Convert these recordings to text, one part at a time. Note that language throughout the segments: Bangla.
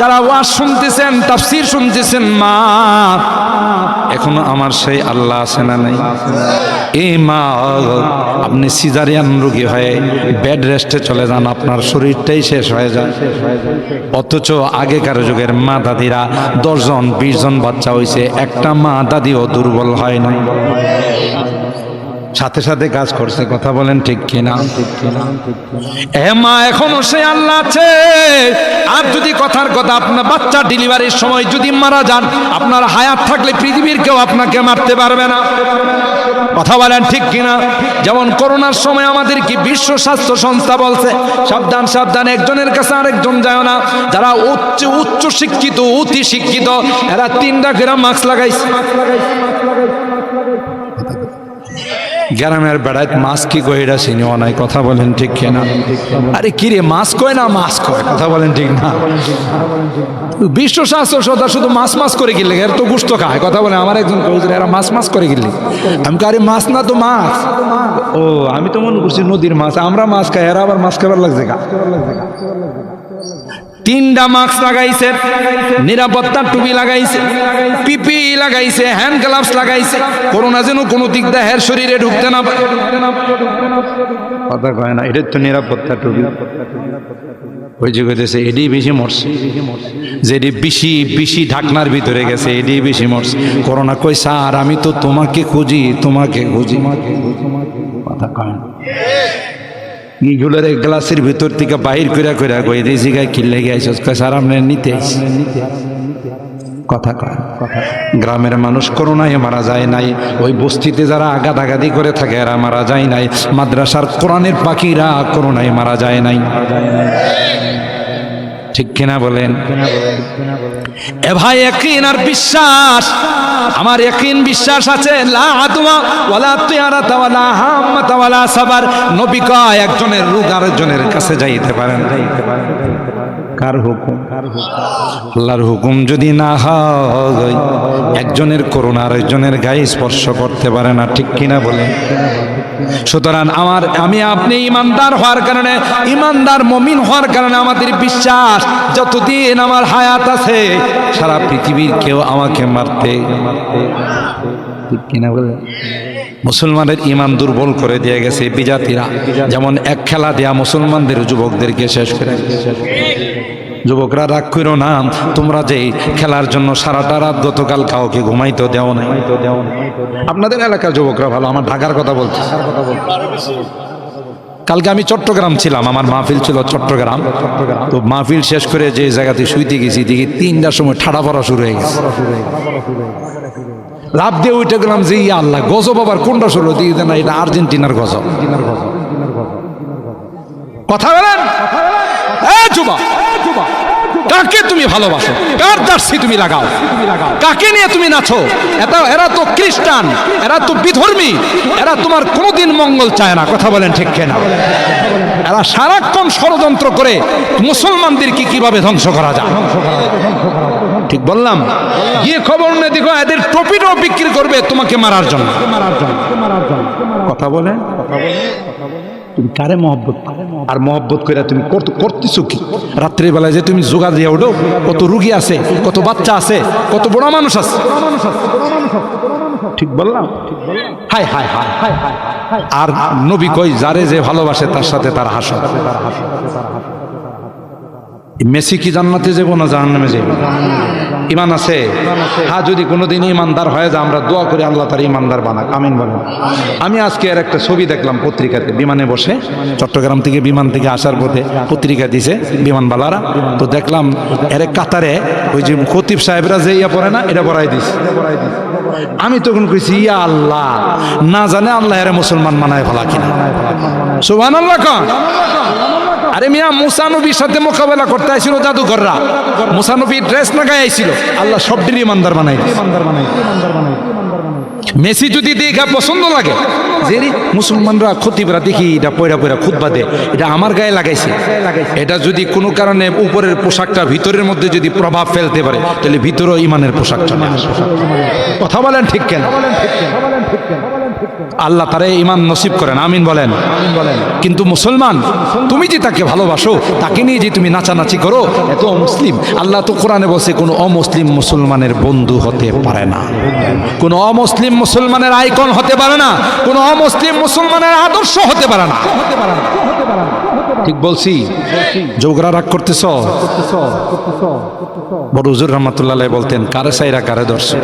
যারা ওয়াজ শুনতেছেন, তাফসির শুনতেছেন, মা, এখনও আমার সেই আল্লাহ আছে না নাই? এই মা, আপনি সিজারিয়ান রোগী হয়ে বেড রেস্টে চলে যান, আপনার শরীরটাই শেষ হয়ে যায়। অথচ আগেকার যুগের মা দাদিরা দশজন বিশজন বাচ্চা হয়েছে একটা মা দাদিও দুর্বল হয় না সাথে সাথে কাজ করছে, কথা বলেন ঠিক কিনা? এ মা, এখনও সে আল্লাহ আছে। আর যদি কথার কথা আপনার বাচ্চা ডেলিভারির সময় যদি মারা যান, আপনার হায়াত থাকলে পৃথিবীর কেউ আপনাকে মারতে পারবে না। কথা বলেন ঠিক কিনা? যেমন করোনার সময় আমাদের কি বিশ্ব স্বাস্থ্য সংস্থা বলছে, সাবধান সাবধান, একজনের কাছে আরেকজন যায় না। যারা উচ্চ উচ্চ শিক্ষিত, অতি শিক্ষিত, এরা তিনটা গ্রাম মাস্ক লাগাইছে। গ্রামের বেড়ায় মাছ কি কই এটা চিনিও নাই? কথা বলেন ঠিক কিনা? আরে কি রে, মাছ কয় না মাছ কয়? কথা বলেন ঠিক না? বিশ্ব স্বাস্থ্য সদা শুধু মাছ মাছ করে গিলে এর তো গুস্ত খায়। কথা বলে আমার একজন কইছিল এরা মাছ মাছ করে গিলে আমি আরে মাছ না তো মাছ। ও, আমি তো মনে করছি নদীর মাছ, আমরা মাছ খাই, এরা আবার মাছ খাবার লাগছে গা। তিনটা মাস্ক লাগাইছে, নিরাপত্তার টুপি লাগাইছে, পিপি লাগাইছে, হ্যান্ড গ্লাভস লাগাইছে। করোনা যেন কোনো দিক দিয়ে হের শরীরে ঢুকতে না পারে। কথা কয় না এটার তো নিরাপত্তা টুপি। ওই যে কইতেছে, এডি বেশি মরছে। যেটি বেশি বেশি ঢাকনার ভিতরে গেছে, এডি বেশি মরছে। করোনা কই স্যার, আমি তো তোমাকে খুঁজি তোমাকে খুঁজি। কথা কয় না। ইগুলোর গ্লাসের ভিতর থেকে বাহির করে করে কই দিয়েছি গায়ে কিনলে গিয়েছিস স্যার আপনি নিতে। কথা গ্রামের মানুষ করোনায় মারা যায় নাই। ওই বস্তিতে যারা আঘাতি করে থাকে, এরা মারা যায় নাই। মাদ্রাসার কোরআনের পাখিরা করোনায় মারা যায় নাই। ঠিক কিনা বলেন? এ ভাই একদিন আর বিশ্বাস? আমার একদিন বিশ্বাস আছে। লা ওয়ালা তিয়ারাতা ওয়ালা হাম্মাতা ওয়ালা সাবার। একজনের রোগ আরেকজনের কাছে যাইতে পারেন যাইতে পারেন কার হুকুম? আল্লাহর হুকুম যদি না হয়, একজনের করোনা আরেকজনের গায়ে স্পর্শ করতে পারে না। ঠিক কিনা বলে সুতরাং আমার, আমি আপনি ইমানদার হওয়ার কারণে, ইমানদার মমিন হওয়ার কারণে আমাদের বিশ্বাস, যতদিন আমার হায়াত আছে, সারা পৃথিবীর কেউ আমাকে মারতে মুসলমানের ইমান দুর্বল করে দিয়ে গেছে বিজাতিরা। যেমন এক খেলা দেয়া মুসলমানদের, যুবকদেরকে শেষ করে। যুবকরা রাগ করো না, তোমরা যে খেলার জন্য সারাটা রাত গতকাল কাউকে ঘুমাইতে দেও না আপনাদের এলাকার যুবকরা ভালো, আমার ঢাকার কথা বলছে। কালকে আমি চট্টগ্রাম ছিলাম, আমার মাহফিল ছিল চট্টগ্রাম। তো মাহফিল শেষ করে যে জায়গাতে শুইতে গেছি, দেখি তিনটার সময় ঠাড়া পড়া শুরু হয়ে গেছে। লাভ দিয়ে উঠে গেলাম যে, ইয়া আল্লাহ, গজব আবার কোনটা শুরু দিয়ে না, এটা আর্জেন্টিনার গজব। কথা বলেন? এ যুবা কাকে তুমি ভালোবাসো? কার জার্সি তুমি লাগাও? কাকে নিয়ে তুমি নাচো? এটা এরা তো খ্রিস্টান এরা তো বিধর্মী এরা তোমার কোনোদিন মঙ্গল চায় না। কথা বলেন ঠিক কেনা? এরা সারাক্ষণ ষড়যন্ত্র করে মুসলমানদেরকে কীভাবে ধ্বংস করা যায়? ঠিক বললাম? গিয়ে খবর নিয়ে দেখো এদের টপিটাও বিক্রি করবে তোমাকে মারার জন্য। কথা বলে কথা বলে কথা বলে তুমি কারে মহব্বত আর মহব্বত করে তুমি করতে করতেছো কি? রাত্রিবেলায় যে তুমি যোগা দিয়ে ওঠো কত রুগী আছে কত বাচ্চা আছে কত বড় মানুষ আছে। ঠিক বললাম? Hi hi hi hi hi আর নবী কই যারে যে ভালোবাসে তার সাথে তার হাসো মেসি কি জান্নাতে যাব না জাহান্নামে যাব? ইমান আছে? হ্যাঁ যদি কোনোদিন ইমানদার হয়ে যায় আমরা দোয়া করি আল্লাহ তার ইমানদার বানাক। আমিন বলেন। আমি আজকে আর একটা ছবি দেখলাম পত্রিকাতে বিমানে বসে। চট্টগ্রাম থেকে বিমান থেকে আসার পথে পত্রিকা দিছে বিমানবালারা তো দেখলাম এর কাতারে ওই যে খতিব সাহেবরা যে ইয়া পড়ে না এটা পড়াই দিছে। আমি তখন কইছি ইয়া আল্লাহ না জানে আল্লাহ এর মুসলমান মানায় ফেলা কিনা। সুবহান আল্লাহ আরে মিয়া, মুসানবীর সাথে মোকাবেলা করতে আইছিল জাদুঘররা। মুসানবী ড্রেস না আইছিল। আল্লাহ সবটির ইমানদার বানাই মেসি যদি দেখা পছন্দ লাগে যে মুসলমানরা খতিবরা দেখি এটা পয়রা পয়রা খুতবা দে এটা আমার গায়ে লাগাইছে। এটা যদি কোনো কারণে উপরের পোশাকটা ভিতরের মধ্যে যদি প্রভাব ফেলতে পারে, তাহলে ভিতরেও ইমানের পোশাক চলে আসে। কথা বলেন ঠিক কেন? আল্লাহ তারে ইমান নসিব করেন আমিন বলেন। কিন্তু মুসলমান তুমি যে তাকে ভালোবাসো তাকে নিয়ে যে তুমি নাচানাচি করো এত অমুসলিম। আল্লাহ তো কোরআনে বসে কোনো অমুসলিম মুসলমানের বন্ধু হতে পারে না। কোনো অমুসলিম মুসলমানের আইকন হতে পারে না কোনো অমুসলিম মুসলমানের আদর্শ হতে পারে না। ঠিক বলছি? যোগরা রাগ করতেছ? বড় হুজুর রহমতুল্লাহ বলতেন কারে সাইরা কারে দর্শ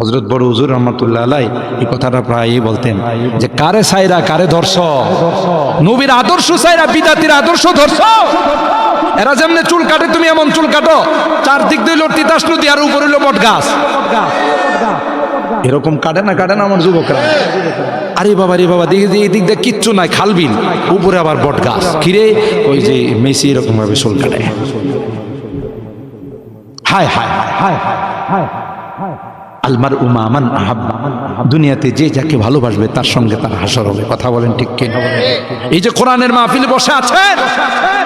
হজরত বড় হুজুর রহমতুল্লাহ আলাই এই কথাটা প্রায়ই বলতেন যে, কারে সাইরা, কারে ধর্ষ নবীর আদর্শ সাইরা, বিদাতির আদর্শ ধর্ষ এরা যেমনি চুল কাটে, তুমি এমন চুল কাটো। চারদিক দিল তিতাস নদী আর উপর হইল বট গাছ এরকম কাটে না কাটে না আমার যুবকরা? আরে বাবা রে বাবা, দেখি এই দিক দিয়ে কিচ্ছু নাই খালবিল উপরে আবার বট গাছ কিরে? ওই যে মেসি এরকম ভাবে চুল কাটে। হায় হায় হায় হায় হায় হায়। আলমার উমা আমান আহাব্বা দুনিয়াতে যে যাকে ভালোবাসবে তার সঙ্গে তার হাসর হবে। কথা বলেন ঠিক কিনা এই যে কোরআনের মাহফিলে বসে আছে,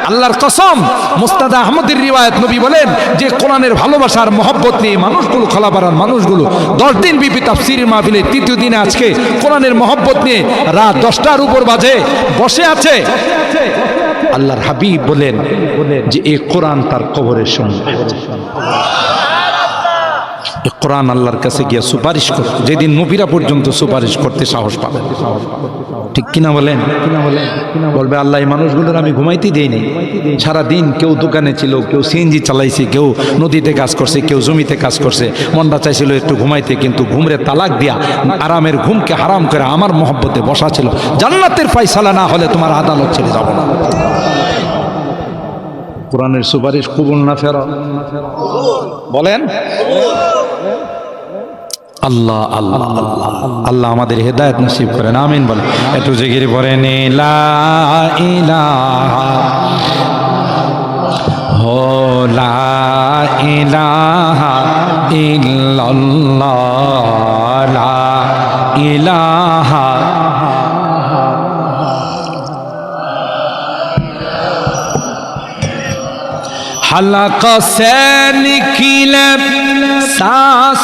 আল্লাহর কসম, মুস্তাদ আহমদের রিওয়ায়ত নবী বলেন যে কোরআনের ভালোবাসার মহব্বত নিয়ে মানুষগুলো খোলাপাড়ার মানুষগুলো দশ দিন বিপি তাফসির মাহফিলে তৃতীয় দিনে আজকে কোরআনের মহব্বত নিয়ে রাত দশটার উপর বাজে, বসে আছে। আল্লাহর হাবিব বলেন যে এই কোরআন তার কবরের সঙ্গে কোরআন আল্লাহর কাছে গিয়ে সুপারিশ কর। যেদিন নবীরা পর্যন্ত সুপারিশ করতে সাহস পাবে। ঠিক কিনা বলেন? কিনা বলেন বলবে, আল্লাহ, এই মানুষগুলোর আমি ঘুমাইতে দেইনি। সারা দিন কেউ দোকানে ছিল, কেউ সিএনজি চালাইছে, কেউ নদীতে কাজ করছে, কেউ জমিতে কাজ করছে। মনটা চাইছিল একটু ঘুমাইতে, কিন্তু ঘুমরে তালাক দিয়া আরামের ঘুমকে হারাম করে আমার মহব্বতে বসা ছিল। জান্নাতের ফাইসালা না হলে তোমার আদালত ছেড়ে যাব না। কোরআনের সুপারিশ কবুল না ফেরা বলেন? আল্লাহ আল্লাহ আল্লাহ। আল্লাহ আমাদের হেদায়ত নসিব করেন, আমিন বলে একটু জিগির পরে হোলা সে নিখিল সাস